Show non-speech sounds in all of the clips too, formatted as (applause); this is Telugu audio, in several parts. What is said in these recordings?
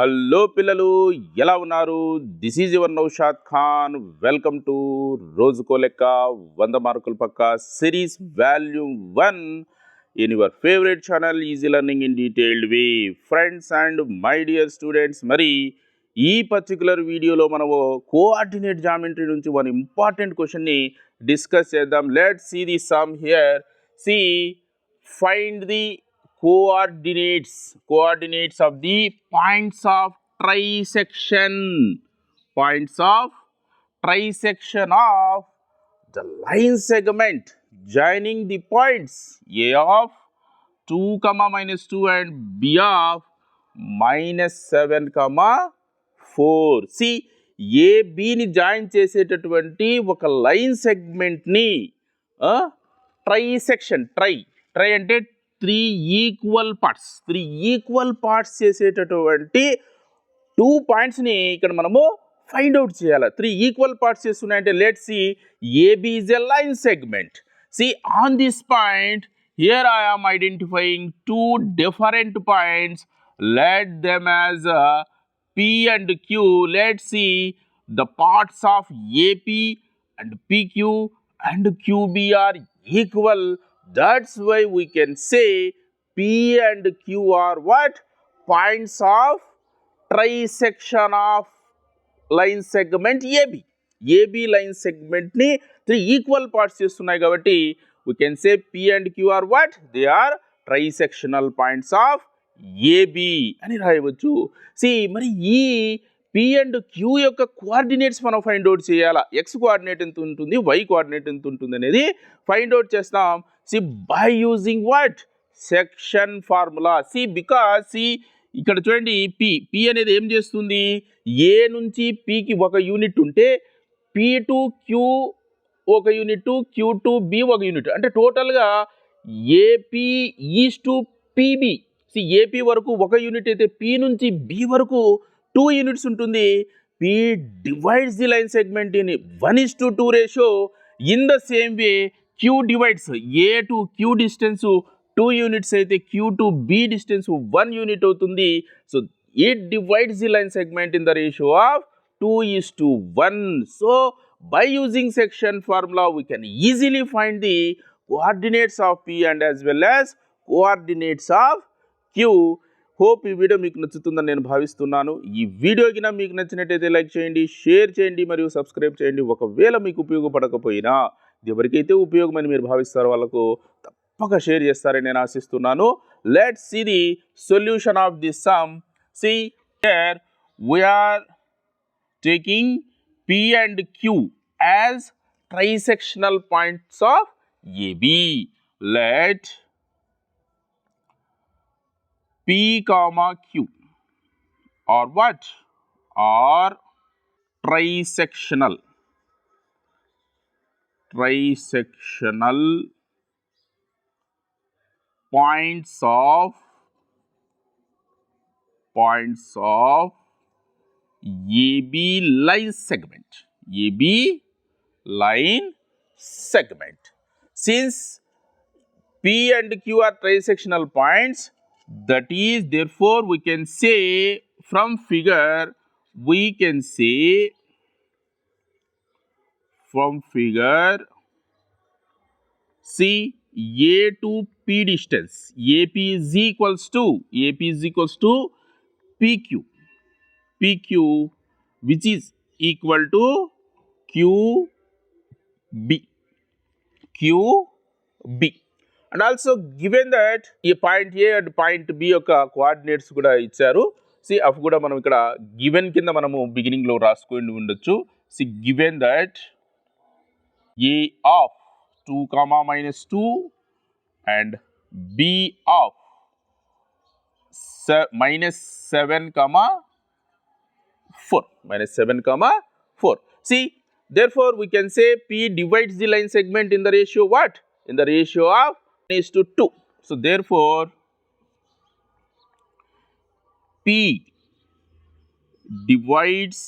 హలో పిల్లలు ఎలా ఉన్నారు? This is your Naushad Khan welcome to రోజుకో లెక్క వంద మార్కుల పక్క series volume one in your favourite channel easy learning in detailed way friends and my dear students మరి ఈ పర్టికులర్ వీడియోలో మనము కోఆర్డినేట్ జామెట్రీ నుంచి వన్ ఇంపార్టెంట్ క్వశ్చన్ని డిస్కస్ చేద్దాం. Let see the sum here see find the coordinates coordinates of the points of trisection points of trisection of the line segment joining the points a of 2 comma minus 2 and b of minus 7 comma 4 see A బిని join చేసేటటువంటి ఒక లైన్ సెగ్మెంట్ని ట్రై సెక్షన్ ట్రై ట్రై అంటే three equal parts three equal parts చేసేటటువంటి టూ పాయింట్స్ని ఇక్కడ మనము ఫైండ్ అవుట్ చేయాలి. త్రీ ఈక్వల్ పార్ట్స్ చేస్తున్నాయంటే let see AB is a line segment. See on this point here I am identifying two different points let them as P and Q let see the parts of AP and PQ and QB are equal That's why we can say P and Q are what? Points of trisection of line segment AB. AB line segment ని త్రీ ఈక్వల్ పార్ట్స్ చేస్తున్నాయి కాబట్టి we can say P and Q are what? They are trisectional points of AB అని రాయవచ్చు సి మరి ఈ పి అండ్ క్యూ యొక్క కోఆర్డినేట్స్ మనం ఫైండ్ అవుట్ చేయాలా ఎక్స్ కోఆర్డినేట్ ఎంత ఉంటుంది వై కోఆర్డినేట్ ఎంత ఉంటుంది అనేది ఫైండ్ అవుట్ చేస్తాం see by using what section formula see because see ఇక్కడ చూడండి పి పి అనేది ఏం చేస్తుంది? ఏ నుంచి పికి ఒక యూనిట్ ఉంటే పి టు క్యూ ఒక యూనిట్ క్యూ టు బి ఒక యూనిట్ అంటే టోటల్గా AP is to PB see AP వరకు ఒక యూనిట్ అయితే పి నుంచి బి వరకు టూ యూనిట్స్ ఉంటుంది. P divides the line segment in one is to two ratio in the same way Q divides A to Q distance two units అయితే Q to B distance one unit అవుతుంది. So it divides the line segment in the ratio of two is to one so by using section formula we can easily find the coordinates of p and as well as coordinates of q. Hope ఈ వీడియో మీకు నచ్చుతుందని నేను భావిస్తున్నాను. ఈ వీడియో కింద మీకు నచ్చినట్టయితే లైక్ చేయండి షేర్ చేయండి మరియు సబ్స్క్రైబ్ చేయండి. ఒకవేళ మీకు ఉపయోగపడకపోయినా ఎవరికైతే ఉపయోగమని మీరు భావిస్తారో వాళ్ళకు తప్పక షేర్ చేస్తారని నేను ఆశిస్తున్నాను let see the solution of the sum see here we are taking P and Q as trisectional points of AB. Let P comma Q or what? Are trisectional. Trisectional points of points of AB line segment. AB line segment. Since P and Q are trisectional points, that is therefore we can say from figure we can say from figure see A to P distance AP is equals to AP is equals to PQ PQ which is equal to QB. QB. And also given that ఈ point A and point B యొక్క కోఆర్డినేట్స్ కూడా ఇచ్చారు సి అవి కూడా మనం ఇక్కడ గివెన్ కింద మనము బిగినింగ్లో రాసుకొని ఉండొచ్చు see given that a of 2 comma minus 2 and b of se minus 7 comma 4 minus 7 comma 4 see therefore we can say p divides the line segment in the ratio what? In the ratio of is to 2 so therefore p divides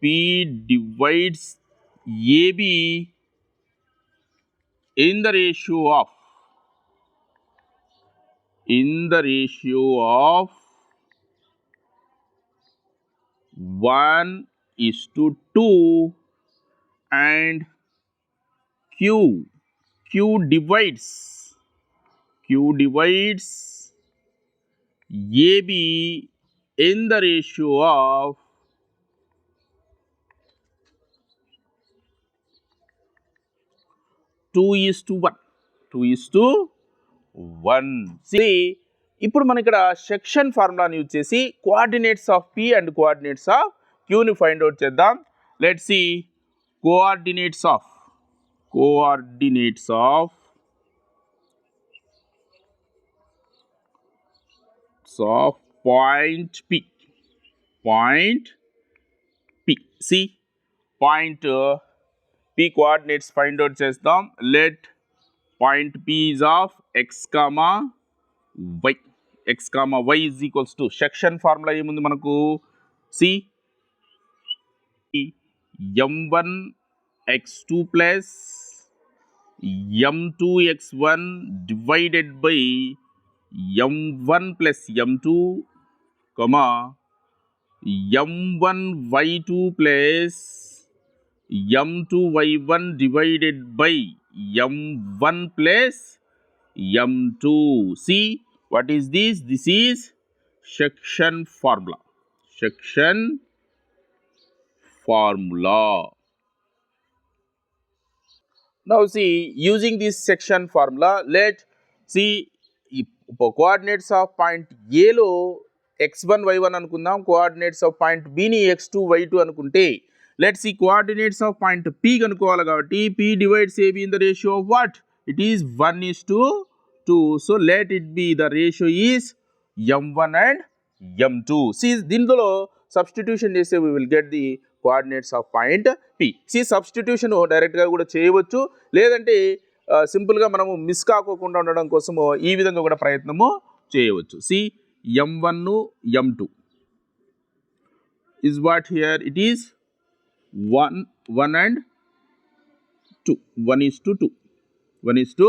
p divides ab in the ratio of in the ratio of 1 is to 2 and Q. Q divides. Q divides AB in the ratio of two is to one. Two is to one. See ఇప్పుడు మనం ఇక్కడ సెక్షన్ ఫార్ములాని యూజ్ చేసి coordinates of P and coordinates of క్యూని find out చేద్దాం. Let see coordinates of coordinates of of point P point P see point P coordinates find out చేస్తాం. Let point P is of X comma Y X comma Y is equals to section formula ఏముంది మనకు? See M one X two plus M two X one divided by M one plus M two comma M one Y two plus M two Y one divided by M one plus M two see what is this this is section formula section formula now see using this section formula let see coordinates of point ఏలో ఎక్స్ వన్ వై వన్ అనుకుందాం. కోఆర్డినేట్స్ ఆఫ్ పాయింట్ బిని ఎక్స్ టూ వై టూ అనుకుంటే లెట్స్ ఈ కోఆర్డినేట్స్ ఆఫ్ పాయింట్ పి కనుక్కోవాలి కాబట్టి P divides AB in the ratio of what it is one is to two so let it be the ratio is M one and M two see దీంట్లో సబ్స్టిట్యూషన్ చేస్తే we will get the coordinates of point P see substitution డైరెక్ట్గా కూడా చేయవచ్చు. లేదంటే సింపుల్గా మనము మిస్ కాకోకుండా ఉండడం కోసము ఈ విధంగా కూడా ప్రయత్నము చేయవచ్చు. See M one M two is what here it is one one and two. One is to two. One is to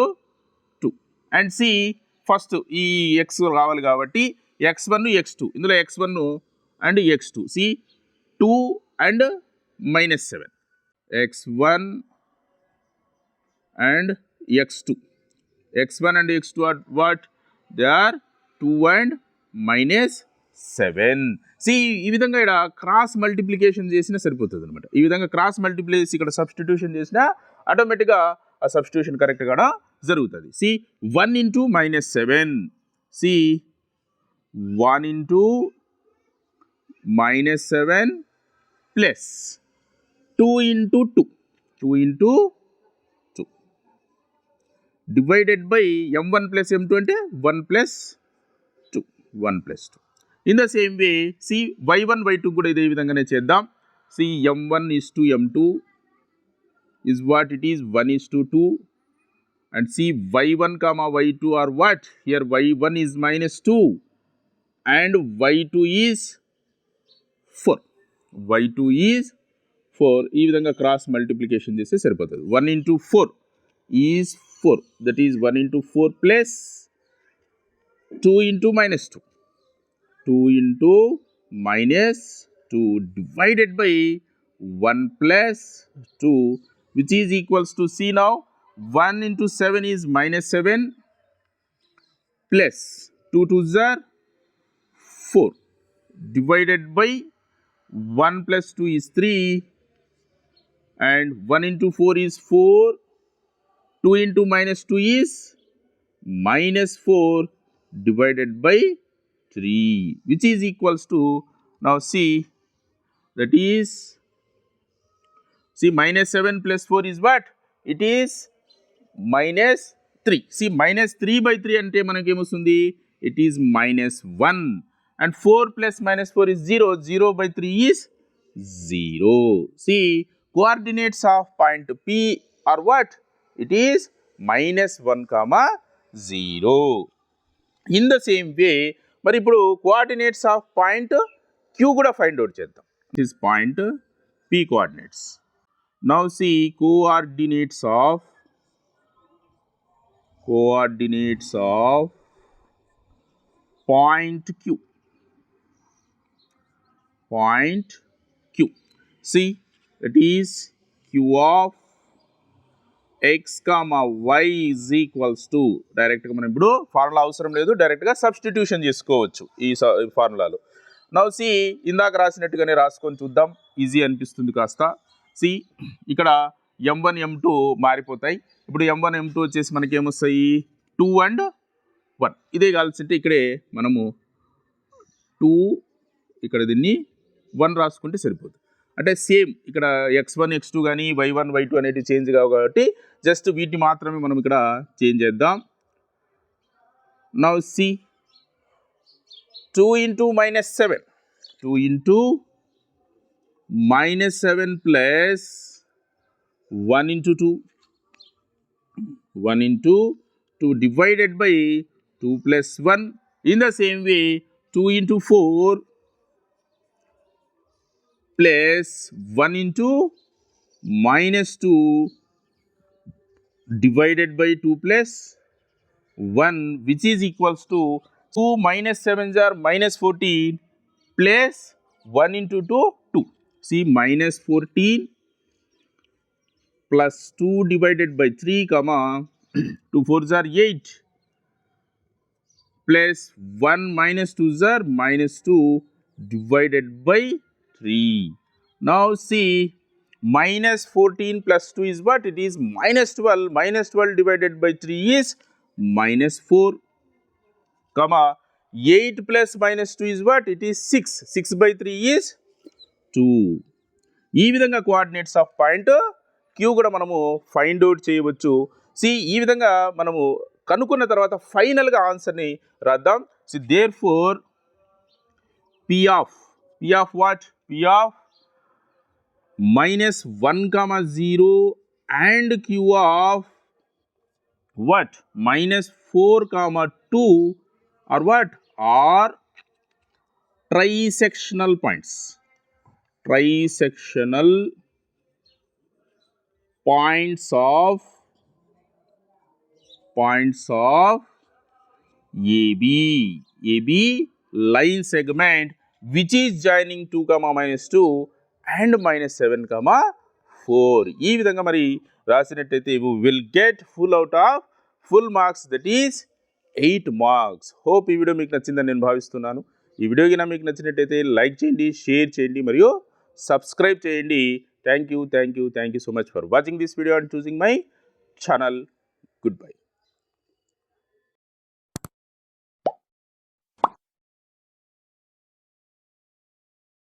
two. And see first ఈ ఎక్స్ కావాలి కాబట్టి ఎక్స్ వన్ ఎక్స్ టూ ఇందులో X one and X two see two and minus seven X one and X two X one and X two are what they are two and minus seven. See ఈ విధంగా ఇక్కడ క్రాస్ మల్టిప్లికేషన్ చేసినా సరిపోతుంది అనమాట ఈ విధంగా క్రాస్ మల్టిప్లేస్ ఇక్కడ సబ్స్టిట్యూషన్ చేసినా ఆటోమేటిక్గా ఆ సబ్స్టిట్యూషన్ కరెక్ట్గా జరుగుతుంది. See one into minus seven see one into minus seven plus two into two two into two divided by M one plus M two అంటే one plus two one plus two in the same way see Y one Y two కూడా ఇదే విధంగానే చేద్దాం. See M one is to M two is what it is one is to two and see Y one comma Y two are what here Y one is minus two and Y two is four Y two is four ఈ విధంగా క్రాస్ మల్టిప్లికేషన్ చేస్తే సరిపోతుంది. One into four is four that is one into four plus two into minus two 2 into minus 2 divided by 1 plus 2 which is equals to C now. 1 into 7 is minus 7 plus 2 to the 4 divided by 1 plus 2 is 3 and 1 into 4 is 4 2 into minus 2 is minus 4 divided by 3 which is equals to now see that is See minus 7 plus 4 is what? It is minus 3. See minus 3 by 3 అంటే మనకేమొస్తుంది it is minus one and four plus minus four is zero zero by three is zero so coordinates of point P or what it is minus one comma zero in the same way మరి ఇప్పుడు కోఆర్డినేట్స్ ఆఫ్ పాయింట్ క్యూ కూడా ఫైండ్ అవుట్ చేద్దాం this point P coordinates now see coordinates of coordinates of point q point q see it is q of X comma Y is equals to డైరెక్ట్గా మనం ఇప్పుడు ఫార్ములా అవసరం లేదు డైరెక్ట్గా సబ్స్టిట్యూషన్ చేసుకోవచ్చు ఈ ఫార్ములాలో నవ్ సి ఇందాక రాసినట్టుగానే రాసుకొని చూద్దాం. ఈజీ అనిపిస్తుంది కాస్త. సి ఇక్కడ ఎం వన్ ఎం టూ మారిపోతాయి. ఇప్పుడు ఎం వన్ ఎం టూ వచ్చేసి మనకి ఏమొస్తాయి టూ అండ్ వన్ ఇదే కాల్సింటే ఇక్కడే మనము టూ ఇక్కడ దీన్ని వన్ రాసుకుంటే సరిపోతుంది అంటే సేమ్ ఇక్కడ ఎక్స్ వన్ ఎక్స్ టూ కానీ వై వన్ వై టూ అనేటివి చేంజ్ కావు కాబట్టి జస్ట్ వీటిని మాత్రమే మనం ఇక్కడ చేంజ్ చేద్దాం. Now see two into minus seven two into minus seven plus one into two one into two divided by two plus one in the same way two into four 1 into minus 2 divided by 2 plus 1 which is equals to 2 minus 7 are minus 14 plus 1 into 2 2 see minus 14 plus 2 divided by 3 comma (clears throat) 2 4s are 8 plus 1 minus 2s are minus 2 divided by 3. Now see minus 14 plus 2 is what? It is minus 12. Minus 12 divided by 3 is minus 4. Comma 8 plus minus 2 is what? It is 6. 6 by 3 is 2. ఈ విధంగా కోఆర్డినేట్స్ ఆఫ్ పాయింట్ క్యూ కూడా మనము ఫైండ్ అవుట్ చేయవచ్చు సి ఈ విధంగా మనము కనుక్కున్న తర్వాత ఫైనల్గా ఆన్సర్ని రాద్దాం see therefore P of P of what p of minus 1 comma 0 and q of what? Minus 4 comma 2 or what? Are trisectional points. Trisectional points of points of AB AB line segment which is joining two comma minus two and minus seven comma four ఈ విధంగా మరి రాసినట్టయితే you will get full out of full marks that is eight marks hope ఈ వీడియో మీకు నచ్చిందని నేను భావిస్తున్నాను. ఈ వీడియో కింద మీకు నచ్చినట్టయితే లైక్ చేయండి షేర్ చేయండి మరియు సబ్స్క్రైబ్ చేయండి. Thank you thank you thank you so much for watching this video and choosing my channel good bye